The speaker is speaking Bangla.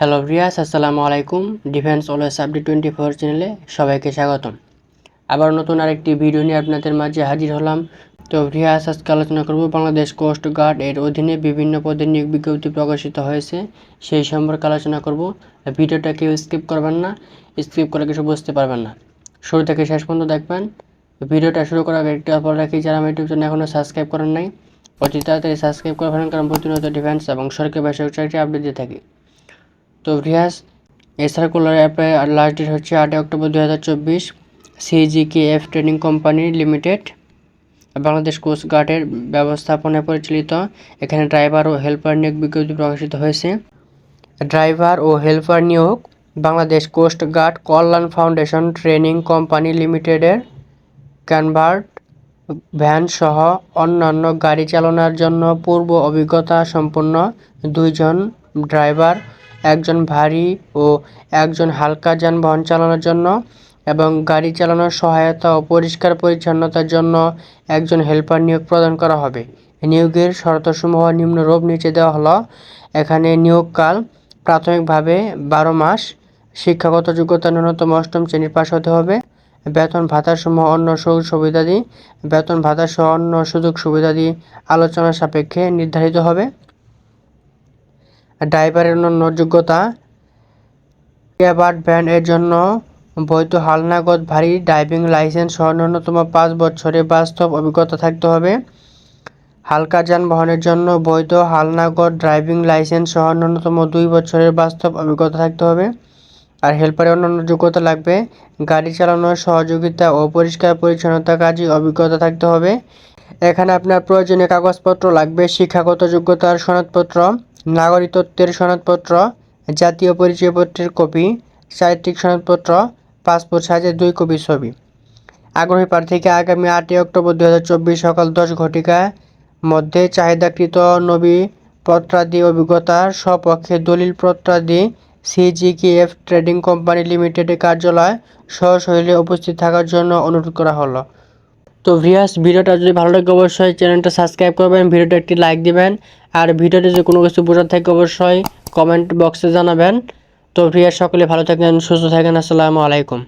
হ্যালো রিয়াস আসসালামু আলাইকুম defence always update twenty four চ্যানেলে সবাইকে স্বাগতম। আবার নতুন আরেকটি ভিডিও নিয়ে আপনাদের মাঝে হাজির হলাম। তো রিয়াস আজকে আলোচনা করব বাংলাদেশ কোস্ট গার্ড এর অধীনে বিভিন্ন পদে নিয়োগ বিজ্ঞপ্তি প্রকাশিত হয়েছে। সেই সম্পর্কে আলোচনা করব। ভিডিওটা কেউ স্কিপ করবেন না স্কিপ করে কিছু বুঝতে পারবেন না। শুরু থেকে শেষ পর্যন্ত দেখবেন। ভিডিওটা শুরু করার আগে একটি অপর রাখি, যারা আমার ইউটিউব চ্যানেল এখনও সাবস্ক্রাইব করেন নাই, অতি তাড়াতাড়ি সাবস্ক্রাইব করে ফেলেন, কারণ প্রতিনিয়ত ডিফেন্স এবং সরকারি বেসরকারি চাকরি আপডেট দিয়ে থাকি। তো রিয়াজ এই লাস্ট ডেট হচ্ছে আটই অক্টোবর দু হাজার চব্বিশ CGK F trading company limited, Bangladesh coast গার্ডের ব্যবস্থাপনায় পরিচালিত। এখানে ড্রাইভার ও হেল্পার নিয়োগ বিজ্ঞপ্তি প্রকাশিত হয়েছে। ড্রাইভার ও হেল্পার নিয়োগ, Bangladesh coast guard Kalyan foundation training company লিমিটেডের কনভার্ট ভ্যান সহ অন্যান্য গাড়ি চালানোর জন্য পূর্ব অভিজ্ঞতা সম্পন্ন দুইজন ড্রাইভার একজন ভারী ও একজন হালকা যানবাহন চালানোর জন্য এবং গাড়ি চালানোর সহায়তা ও পরিষ্কার পরিচ্ছন্নতার জন্য একজন হেল্পার নিয়োগ প্রদান করা হবে। নিয়োগের শর্তসমূহ নিম্নরূপ নিচে দেওয়া হলো, এখানে নিয়োগকাল প্রাথমিকভাবে বারো মাস, শিক্ষাগত যোগ্যতা ন্যূনতম অষ্টম শ্রেণির পাশ হতে হবে, বেতন ভাতাসমূহ অন্য সুযোগ সুবিধাদি, বেতন ভাতা সহ অন্য সুযোগ সুবিধাদি আলোচনা সাপেক্ষে নির্ধারিত হবে। ড্রাইভারের অন্যান্য যোগ্যতা ক্যাবার্ড ভ্যান এর জন্য বৈধ হালনাগদ ভারী ড্রাইভিং লাইসেন্স সহ ন্যূনতম পাঁচ বছরের বাস্তব অভিজ্ঞতা থাকতে হবে। হালকা যানবাহনের জন্য বৈধ হালনাগদ ড্রাইভিং লাইসেন্স সহ ন্যূনতম দুই বছরের বাস্তব অভিজ্ঞতা থাকতে হবে। আর হেল্পারের অন্যান্য যোগ্যতা লাগবে, গাড়ি চালানোর সহযোগিতা ও পরিষ্কার পরিচ্ছন্নতা কাজে অভিজ্ঞতা থাকতে হবে। এখানে আপনার প্রয়োজনীয় কাগজপত্র লাগবে, শিক্ষাগত যোগ্যতার সনদপত্র নাগরিকত্বের সনদপত্র, জাতীয় পরিচয়পত্রের কপি চারিত্রিক সনদপত্র, পাসপোর্ট সাইজের দুই কপি ছবি। আগ্রহী প্রার্থীকে আগামী আটই অক্টোবর দু হাজার চব্বিশ সকাল দশ ঘটিকার মধ্যে চাহিদাকৃত নবী পত্রাদি অভিজ্ঞতার সপক্ষে দলিল পত্রাদি সিজিকেএফ ট্রেডিং কোম্পানি লিমিটেডের কার্যালয় সশৈলে উপস্থিত থাকার জন্য অনুরোধ করা হলো। তো ভিয়াস ভিডিওটা যদি ভালো লাগে অবশ্যই চ্যানেলটা সাবস্ক্রাইব করবেন, ভিডিওটা একটি লাইক দিবেন, আর ভিডিওটি যদি কোনো কিছু বোঝার থাকে অবশ্যই কমেন্ট বক্সে জানাবেন। তো ভিয়াস সকলে ভালো থাকেন সুস্থ থাকেন আসসালামু আলাইকুম।